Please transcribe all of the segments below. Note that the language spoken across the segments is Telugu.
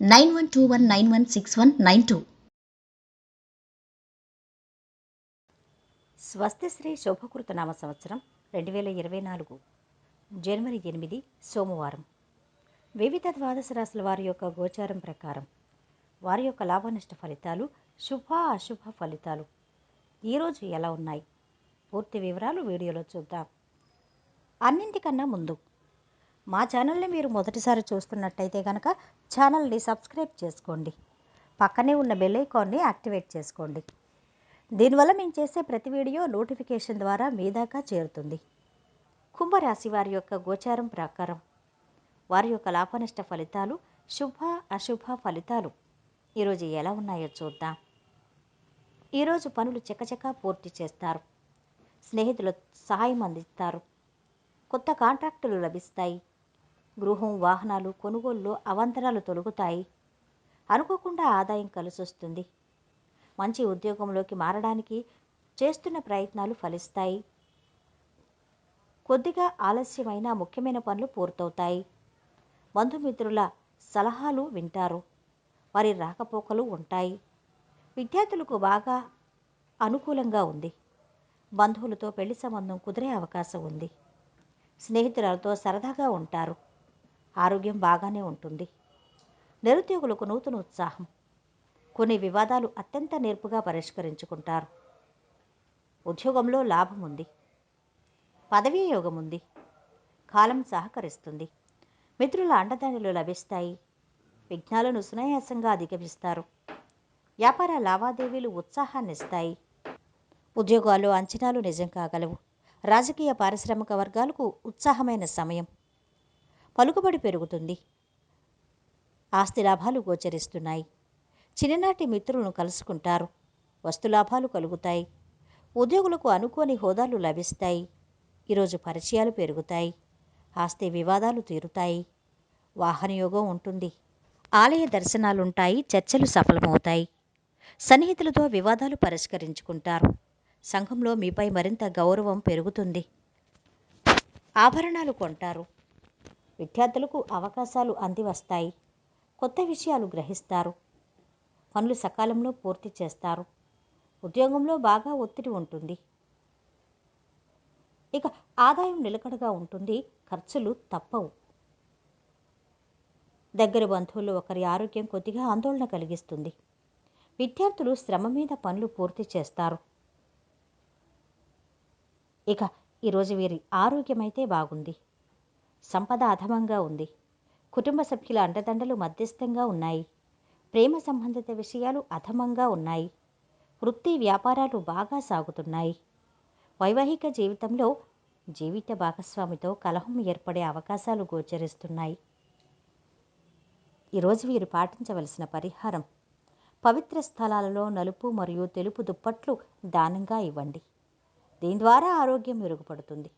nine one two one nine one six one nine two. స్వస్తి శ్రీ శోభకృత నామ సంవత్సరం రెండు వేల ఇరవై నాలుగు జనవరి ఎనిమిది సోమవారం. వివిధ ద్వాదశ రాశుల వారి యొక్క గోచారం ప్రకారం వారి యొక్క లాభనష్ట ఫలితాలు శుభ అశుభ ఫలితాలు ఈరోజు ఎలా ఉన్నాయి? పూర్తి వివరాలు వీడియోలో చూద్దాం. అన్నింటికన్నా ముందు మా ఛానల్ని మీరు మొదటిసారి చూస్తున్నట్టయితే కనుక ఛానల్ని సబ్స్క్రైబ్ చేసుకోండి. పక్కనే ఉన్న బెల్ ఐకాన్ని యాక్టివేట్ చేసుకోండి. దీనివల్ల మేము చేసే ప్రతి వీడియో నోటిఫికేషన్ ద్వారా మీ దాకా చేరుతుంది. కుంభరాశి వారి యొక్క గోచారం ప్రకారం వారి యొక్క లాభనష్ట ఫలితాలు శుభ అశుభ ఫలితాలు ఈరోజు ఎలా ఉన్నాయో చూద్దాం. ఈరోజు పనులు చకచకా పూర్తి చేస్తారు. స్నేహితులు సహాయం అందిస్తారు. కొత్త కాంట్రాక్టులు లభిస్తాయి. గృహం వాహనాలు కొనుగోలులో అవాంతరాలు తొలగుతాయి. అనుకోకుండా ఆదాయం కలిసొస్తుంది. మంచి ఉద్యోగంలోకి మారడానికి చేస్తున్న ప్రయత్నాలు ఫలిస్తాయి. కొద్దిగా ఆలస్యమైన ముఖ్యమైన పనులు పూర్తవుతాయి. బంధుమిత్రుల సలహాలు వింటారు. వారి రాకపోకలు ఉంటాయి. విద్యార్థులకు బాగా అనుకూలంగా ఉంది. బంధువులతో పెళ్ళి సంబంధం కుదిరే అవకాశం ఉంది. స్నేహితులతో సరదాగా ఉంటారు. ఆరోగ్యం బాగానే ఉంటుంది. నిరుద్యోగులకు నూతన ఉత్సాహం. కొన్ని వివాదాలు అత్యంత నేర్పుగా పరిష్కరించుకుంటారు. ఉద్యోగంలో లాభం ఉంది. పదవీ యోగం ఉంది. కాలం సహకరిస్తుంది. మిత్రుల అండదండలు లభిస్తాయి. విఘ్నాలను సునాయాసంగా అధిగమిస్తారు. వ్యాపార లావాదేవీలు ఉత్సాహాన్ని ఇస్తాయి ఉద్యోగాలు అంచనాలు నిజం కాగలవు. రాజకీయ పారిశ్రామిక వర్గాలకు ఉత్సాహమైన సమయం. పలుకుబడి పెరుగుతుంది. ఆస్తి లాభాలు గోచరిస్తున్నాయి. చిన్ననాటి మిత్రులను కలుసుకుంటారు. వస్తులాభాలు కలుగుతాయి. ఉద్యోగులకు అనుకోని హోదాలు లభిస్తాయి. ఈరోజు పరిచయాలు పెరుగుతాయి. ఆస్తి వివాదాలు తీరుతాయి. వాహనయోగం ఉంటుంది. ఆలయ దర్శనాలుంటాయి. చర్చలు సఫలమవుతాయి. సన్నిహితులతో వివాదాలు పరిష్కరించుకుంటారు. సంఘంలో మీపై మరింత గౌరవం పెరుగుతుంది. ఆభరణాలు కొంటారు. విద్యార్థులకు అవకాశాలు అందివస్తాయి. కొత్త విషయాలు గ్రహిస్తారు. పనులు సకాలంలో పూర్తి చేస్తారు. ఉద్యోగంలో బాగా ఒత్తిడి ఉంటుంది. ఇక ఆదాయం నిలకడగా ఉంటుంది. ఖర్చులు తప్పవు. దగ్గర బంధువులు ఒకరి ఆరోగ్యం కొద్దిగా ఆందోళన కలిగిస్తుంది. విద్యార్థులు శ్రమ మీద పనులు పూర్తి చేస్తారు. ఇక ఈరోజు వీరి ఆరోగ్యం అయితే బాగుంది. సంపద అధమంగా ఉంది. కుటుంబ సభ్యుల అండదండలు మధ్యస్థంగా ఉన్నాయి. ప్రేమ సంబంధిత విషయాలు అధమంగా ఉన్నాయి. వృత్తి వ్యాపారాలు బాగా సాగుతున్నాయి. వైవాహిక జీవితంలో జీవిత భాగస్వామితో కలహం ఏర్పడే అవకాశాలు గోచరిస్తున్నాయి. ఈరోజు వీరు పాటించవలసిన పరిహారం పవిత్ర స్థలాలలో నలుపు మరియు తెలుపు దుప్పట్లు దానంగా ఇవ్వండి. దీని ద్వారా ఆరోగ్యం మెరుగుపడుతుంది.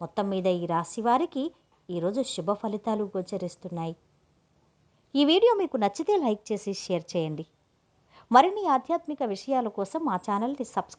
మొత్తం మీద ఈ రాశి వారికి ఈరోజు శుభ ఫలితాలు గోచరిస్తున్నాయి. ఈ వీడియో మీకు నచ్చితే లైక్ చేసి షేర్ చేయండి. మరిన్ని ఆధ్యాత్మిక విషయాల కోసం మా ఛానల్ని సబ్స్క్రైబ్